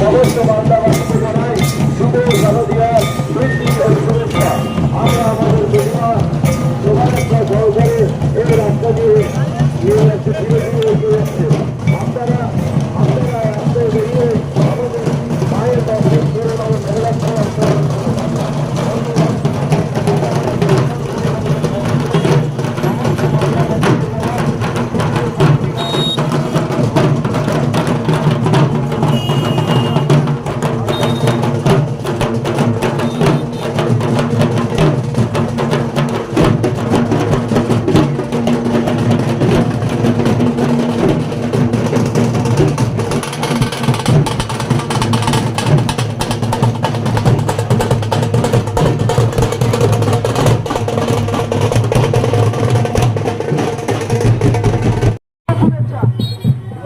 সমস্ত জানাই শুভ শারদীয়ার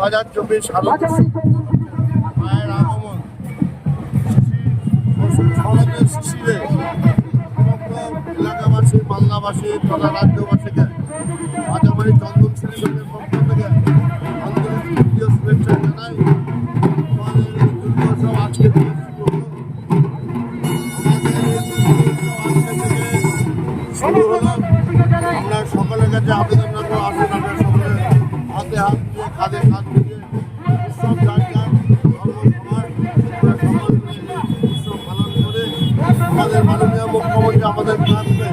হাজার চব্বিশ সাল। মায়ের আগমন। সমাজের শিশিরে সমগ্র এলাকাবাসী বাংলাবাসী তথা রাজ্যবাসীকে রাজাবাড়ি চন্দন শ্রীগঞ্জের পক্ষ থেকে আন্তরিক থেকে শুরু হলো আমরা সকলের কাছে আবেদন রাখব, আসুন আমরা আমাদের ক্লাবকে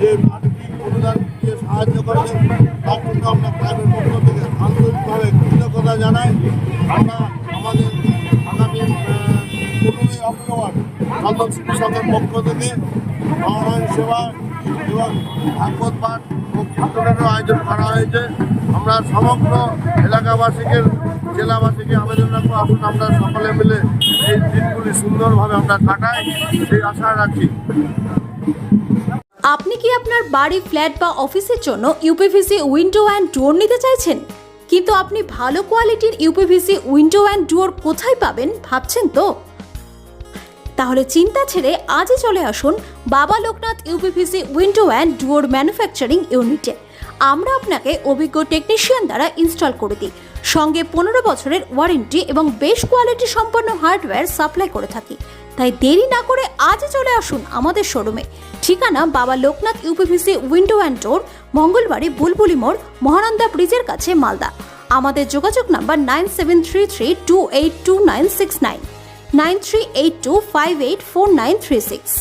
যে আর্থিক অনুদান দিয়ে সাহায্য করেছেন তার জন্য আমরা ক্লাবের পক্ষ থেকে আন্তরিকভাবে কৃতজ্ঞতা জানাই। আমরা আমাদের আগামী পনেরোই অক্টোবর শিশু সংঘের পক্ষ থেকে সেবা এবং ভাগবত পাঠ ও কীর্তনেরও আয়োজন করা হয়েছে। আমরা সমগ্র এলাকাবাসীকে, জেলাবাসীকে আবেদন রাখব। আসুন আমরা সকলে মিলে এই দিনগুলি সুন্দরভাবে আমরা কাটাই। সেই আশা রাখি। আপনি কি আপনার বাড়ি, ফ্ল্যাট বা অফিসের জন্য ইউপিভিসি উইন্ডো অ্যান্ড ডোর নিতে চাইছেন? কিন্তু আপনি ভালো কোয়ালিটির ইউপিভিসি উইন্ডো অ্যান্ড ডোর কোথায় পাবেন ভাবছেন তো? তাহলে চিন্তা ছেড়ে আজই চলে আসুন Baba Loknath UPVC window and door manufacturing ইউনিটে আমরা আপনাকে অভিজ্ঞ টেকনিশিয়ান দ্বারা ইনস্টল করে দিই। সঙ্গে পনেরো বছরের ওয়ারেন্টি এবং বেশ কোয়ালিটি সম্পন্ন হার্ডওয়্যার সাপ্লাই করে থাকি। তাই দেরি না করে আজ চলে আসুন আমাদের শোরুমে। ঠিকানা Baba Loknath UPVC window and door, Mangalbari, Bulbuli মোড়, মহানন্দা ব্রিজের কাছে মালদা। আমাদের যোগাযোগ number nine seven three three two eight two nine six nine nine three eight two five eight four nine three six.